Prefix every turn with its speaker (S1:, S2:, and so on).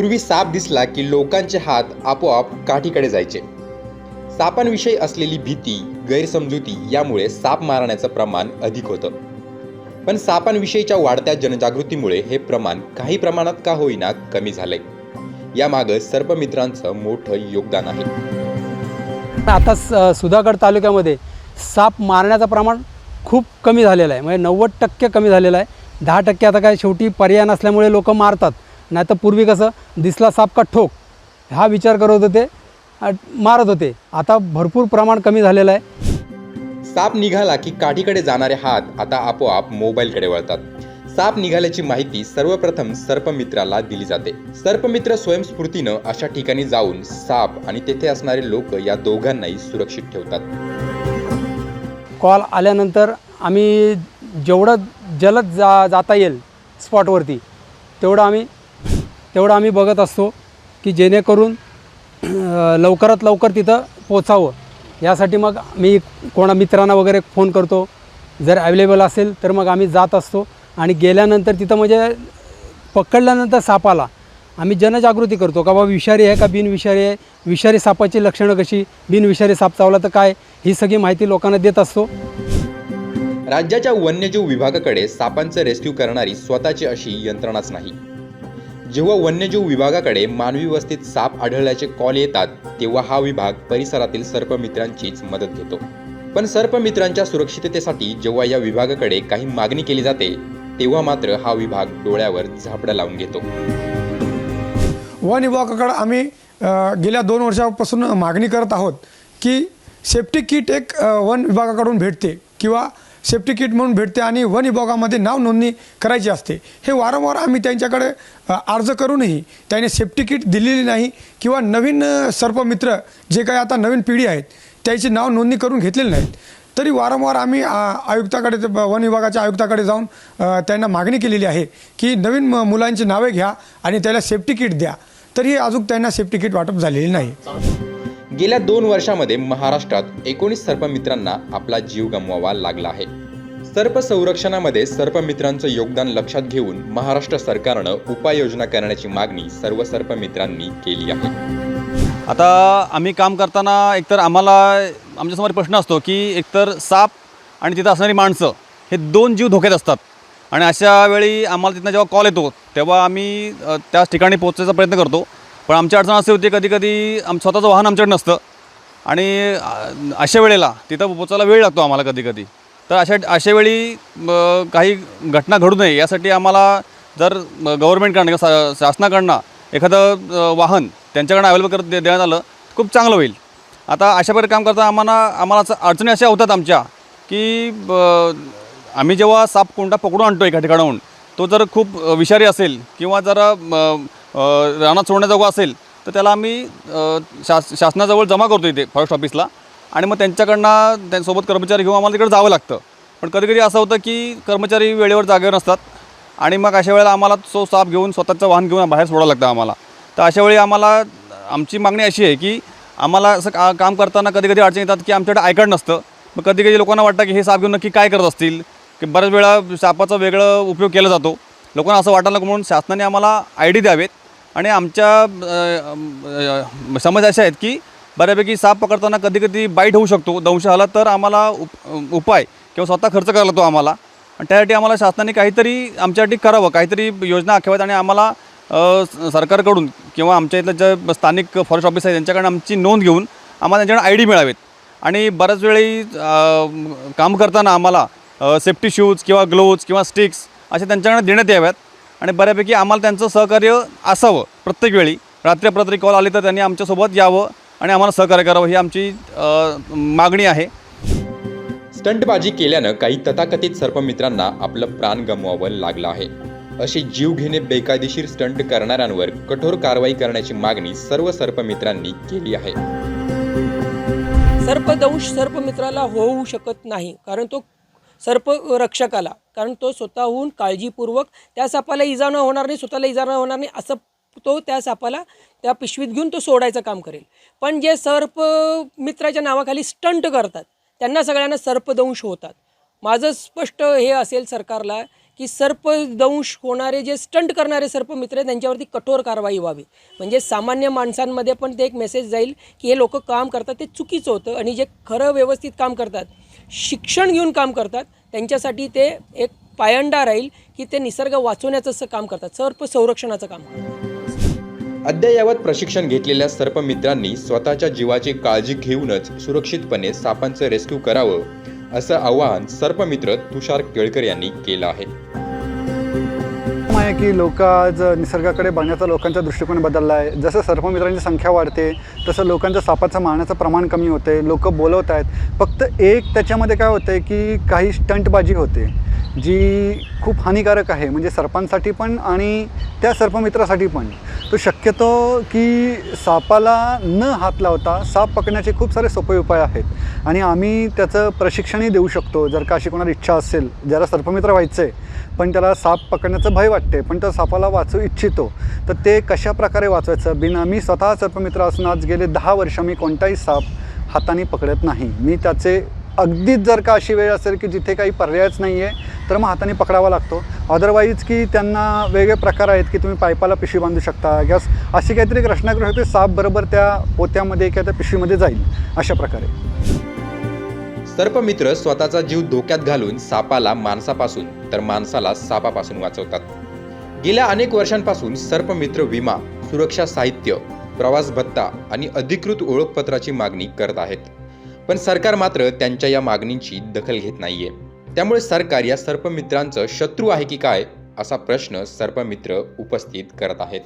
S1: पूर्वी साप दिसला की लोकांचे हात आपोआप काठीकडे जायचे. सापांविषयी असलेली भीती गैरसमजुती यामुळे साप मारण्याचं प्रमाण अधिक होतं. पण सापांविषयीच्या वाढत्या जनजागृतीमुळे हे प्रमाण काही प्रमाणात का होईना कमी झालंय. यामागं सर्पमित्रांचं मोठं योगदान आहे.
S2: आता स सुधागड तालुक्यामध्ये साप मारण्याचं प्रमाण खूप कमी झालेलं आहे. म्हणजे नव्वद टक्के कमी झालेलं आहे. दहा टक्के आता काय शेवटी पर्याय नसल्यामुळे लोक मारतात. नाही तर पूर्वी कसं दिसला साप का ठोक हा विचार करत होते मारत होते. आता भरपूर प्रमाण कमी झालेलं आहे.
S1: साप निघाला की काठीकडे जाणारे हात आता आपोआप मोबाईलकडे वळतात. साप निघाल्याची माहिती सर्वप्रथम सर्पमित्राला दिली जाते. सर्पमित्र स्वयंस्फूर्तीनं अशा ठिकाणी जाऊन साप आणि तेथे असणारे लोक या दोघांनाही सुरक्षित ठेवतात.
S2: कॉल आल्यानंतर आम्ही जेवढं जलद जा जाता येईल स्पॉटवरती तेवढं आम्ही तेवढं आम्ही बघत असतो की जेणेकरून लवकरात लवकर तिथं पोचावं. यासाठी मग मी कोणा मित्रांना वगैरे फोन करतो. जर अवेलेबल असेल तर मग आम्ही जात असतो. आणि गेल्यानंतर तिथं म्हणजे पकडल्यानंतर सापाला आम्ही जनजागृती करतो. का बाबा विषारी आहे का बिनविषारी आहे? विषारी सापाची लक्षणं कशी? बिनविषारी साप चावला तर काय? ही सगळी माहिती लोकांना देत असतो.
S1: राज्याच्या वन्यजीव विभागाकडे सापांचं रेस्क्यू करणारी स्वतःची अशी यंत्रणाच नाही. जेव्हा वन्यजीव विभागाकडे मानवी वस्तीत साप आढळल्याचे कॉल येतात तेव्हा हा विभाग परिसरातील सर्पमित्रांचीच मदत घेतो. पण सर्पमित्रांच्या सुरक्षिततेसाठी जेव्हा या विभागाकडे काही मागणी केली जाते तेव्हा मात्र हा विभाग डोळ्यावर झापडं लावून घेतो.
S3: वन विभागाकडे आम्ही गेल्या दोन वर्षापासून मागणी करत आहोत की सेफ्टी किट एक वन विभागाकडून भेटते किंवा सेफ्टी किट म्हणून भेटते आणि वन विभागामध्ये नाव नोंदणी करायची असते. हे वारंवार आम्ही त्यांच्याकडे अर्ज करूनही त्याने सेफ्टी किट दिलेली नाही किंवा नवीन सर्पमित्र जे काही आता नवीन पिढी आहेत त्याची नाव नोंदणी करून घेतलेली नाहीत. तरी वारंवार आम्ही आयुक्ताकडे वन विभागाच्या आयुक्ताकडे जाऊन त्यांना मागणी केलेली आहे की नवीन म- मुलांची नावे घ्या आणि त्याला सेफ्टी किट द्या. तरी अजून त्यांना सेफ्टी किट वाटप झालेली नाही.
S1: गेल्या दोन वर्षामध्ये महाराष्ट्रात एकोणीस सर्पमित्रांना आपला जीव गमवावा लागला आहे. सर्प संरक्षणामध्ये सर्प मित्रांचं योगदान लक्षात घेऊन महाराष्ट्र सरकारनं उपाययोजना करण्याची मागणी सर्व सर्प मित्रांनी केली आहे.
S4: आता आम्ही काम करताना एकतर आम्हाला आमच्यासमोर प्रश्न असतो की एकतर साप आणि तिथं असणारी माणसं हे दोन जीव धोक्यात असतात. आणि अशा वेळी आम्हाला तिथनं जेव्हा कॉल येतो तेव्हा आम्ही त्याच ठिकाणी पोहोचायचा प्रयत्न करतो. पण आमची अडचण असे होती कधी कधी आम स्वतःचं वाहन आमच्याकडे नसतं. आणि अशा वेळेला तिथं पोचायला वेळ लागतो आम्हाला कधी कधी तर अशा अशा वेळी काही घटना घडू नये यासाठी आम्हाला जर गव्हर्मेंटकडनं किंवा शा- शासनाकडनं एखादं वाहन त्यांच्याकडनं अवेलेबल करत दे- देण्यात आलं खूप चांगलं होईल. आता अशा प्रकारे काम करता आम्हाला आम्हाला असं अडचणी अशा होतात आमच्या की आम्ही जेव्हा साप कोणता पकडून आणतो एका ठिकाणाहून तो जर खूप विषारी असेल किंवा जरा रानात सोडण्याजोगा असेल तर त्याला आम्ही शास शासनाजवळ जमा करतो इथे फॉरेस्ट ऑफिसला आणि मग त्यांच्याकडनं त्यांच्यासोबत कर्मचारी घेऊन आम्हाला तिकडे जावं लागतं. पण कधी कधी असं होतं की कर्मचारी वेळेवर जागेवर नसतात आणि मग अशा वेळेला आम्हाला तो साप घेऊन स्वतःचं वाहन घेऊन बाहेर सोडावं लागतं आम्हाला. तर अशा वेळी आम्हाला आमची मागणी अशी आहे की आम्हाला असं का काम करताना कधी कधी अडचण येतात की आमच्याकडे ऐकड नसतं. मग कधी कधी लोकांना वाटतं की हे साप घेऊन नक्की काय करत असतील? की बऱ्याच वेळा सापाचा वेगळं उपयोग केला जातो. लोकांना असं वाटायला नको म्हणून शासनाने आम्हाला आय डी द्यावेत. आणि आमच्या समज अशा आहेत की बऱ्यापैकी साप पकडताना कधी कधी बाईट होऊ शकतो. दंश आला तर आम्हाला उप उपाय किंवा स्वतः खर्च करायला लागतो आम्हाला. आणि त्यासाठी आम्हाला शासनाने काहीतरी आमच्यासाठी करावं. काहीतरी योजना आखाव्यात आणि आम्हाला स- सरकारकडून किंवा आमच्या इथलं जे स्थानिक फॉरेस्ट ऑफिस आहे त्यांच्याकडून आमची नोंद घेऊन आम्हाला त्यांच्याकडे आय डी मिळावेत. आणि बऱ्याच वेळी काम करताना आम्हाला सेफ्टी शूज किंवा ग्लोव्ज किंवा स्टिक्स असे त्यांच्याकडे देण्यात याव्यात. आणि बऱ्यापैकी आम्हाला त्यांचं सहकार्य असावं प्रत्येक वेळी. रात्री कॉल आले तर त्यांनी आमच्यासोबत यावं. आणि आम्हाला सहकार्य करावं ही आमची मागणी आहे.
S1: स्टंटबाजी केल्यानं काही तथाकथित सर्पमित्रांना आपलं प्राण गमवावं लागलं आहे. असे जीव घेणे बेकायदेशीर स्टंट करणाऱ्यांवर कठोर कारवाई करण्याची मागणी सर्व सर्पमित्रांनी केली आहे.
S5: सर्पदंश सर्पमित्राला होऊ शकत नाही कारण तो सर्प रक्षकाला कारण तो स्वतःहून काळजीपूर्वक त्या सापाला इजा न होणार नाही स्वतःला इजा न होणार नाही असं तो त्या सापाला त्या पिशवीत घेऊन तो सोडायचं काम करेल. पण जे सर्प मित्राच्या नावाखाली स्टंट करतात त्यांना सगळ्यांना सर्पदंश होतात. माझं स्पष्ट हे असेल सरकारला की सर्पदंश होणारे जे स्टंट करणारे सर्पमित्र आहेत त्यांच्यावरती कठोर कारवाई व्हावी. म्हणजे सामान्य माणसांमध्ये पण ते एक मेसेज जाईल की हे लोक काम करतात ते चुकीचं होतं आणि जे खरं व्यवस्थित काम करतात शिक्षण घेऊन काम करतात त्यांच्यासाठी ते एक पायंडा राहील की ते निसर्ग वाचवण्याचं असं काम करतात सर्प संरक्षणाचं काम करतात.
S1: अद्ययावत प्रशिक्षण घेतलेल्या सर्पमित्रांनी स्वतःच्या जीवाची काळजी घेऊनच सुरक्षितपणे सापांचं रेस्क्यू करावं असं आवाहन सर्पमित्र तुषार केळकर यांनी केलं आहे.
S6: की लोक आज निसर्गाकडे बघण्याचा लोकांचा दृष्टिकोन बदलला आहे. जसं सर्पमित्रांची संख्या वाढते तसं लोकांचं सापाचं मारण्याचं प्रमाण कमी होते लोक बोलवत आहेत. फक्त एक त्याच्यामध्ये काय होतं आहे की काही स्टंटबाजी होते जी खूप हानिकारक आहे. म्हणजे सर्पांसाठी पण आणि त्या सर्पमित्रासाठी पण. तो शक्यतो की सापाला न हात लावता साप पकडण्याचे खूप सारे सोपे उपाय आहेत. आणि आम्ही त्याचं प्रशिक्षणही देऊ शकतो जर का अशी कोणाला इच्छा असेल. ज्याला सर्पमित्र व्हायचं आहे पण त्याला साप पकडण्याचं भय वाटते पण तो सापाला वाचू इच्छितो तर ते कशा प्रकारे वाचवायचं? बिना मी स्वतः सर्पमित्र असून आज गेले दहा वर्ष मी कोणताही साप हाताने पकडत नाही. मी त्याचे अगदीच जर का अशी वेळ असेल की जिथे काही पर्यायच नाही आहे तर मग हाताने पकडावा लागतो. अदरवाईज की त्यांना वेगळे प्रकार आहेत की तुम्ही पायपाला पिशवी बांधू शकता. गॅस अशी काहीतरी रचना करू शकते साप बरोबर त्या पोत्यामध्ये किंवा त्या पिशवीमध्ये जाईल अशा प्रकारे.
S1: सर्पमित्र स्वतःचा जीव धोक्यात घालून सापाला माणसापासून तर माणसाला सापापासून वाचवतात. गेल्या अनेक वर्षांपासून सर्पमित्र विमा सुरक्षा साहित्य प्रवास भत्ता आणि अधिकृत ओळखपत्राची मागणी करत आहेत. पण सरकार मात्र त्यांच्या या मागणींची दखल घेत नाहीये. त्यामुळे सरकार या सर्पमित्रांचं शत्रू आहे की काय असा प्रश्न सर्पमित्र उपस्थित करत आहेत.